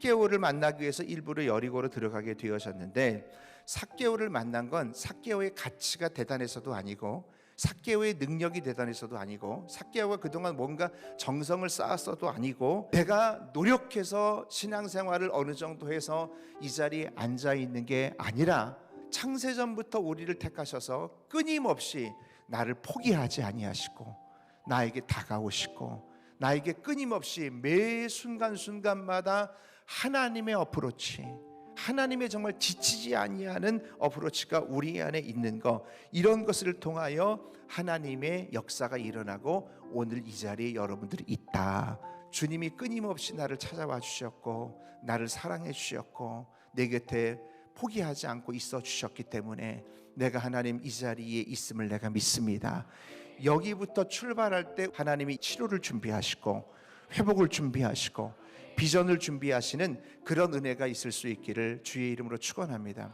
삭개오를 만나기 위해서 일부러 여리고로 들어가게 되어졌는데 삭개오를 만난 건 삭개오의 가치가 대단해서도 아니고 삭개오의 능력이 대단해서도 아니고 삭개오가 그동안 뭔가 정성을 쌓았어도 아니고 내가 노력해서 신앙생활을 어느 정도 해서 이 자리에 앉아 있는 게 아니라 창세전부터 우리를 택하셔서 끊임없이 나를 포기하지 아니하시고 나에게 다가오시고 나에게 끊임없이 매 순간순간마다 하나님의 어프로치 하나님의 정말 지치지 아니하는 어프로치가 우리 안에 있는 것 이런 것을 통하여 하나님의 역사가 일어나고 오늘 이 자리에 여러분들이 있다. 주님이 끊임없이 나를 찾아와 주셨고 나를 사랑해 주셨고 내 곁에 포기하지 않고 있어 주셨기 때문에 내가 하나님 이 자리에 있음을 내가 믿습니다. 여기부터 출발할 때 하나님이 치료를 준비하시고 회복을 준비하시고 비전을 준비하시는 그런 은혜가 있을 수 있기를 주의 이름으로 축원합니다.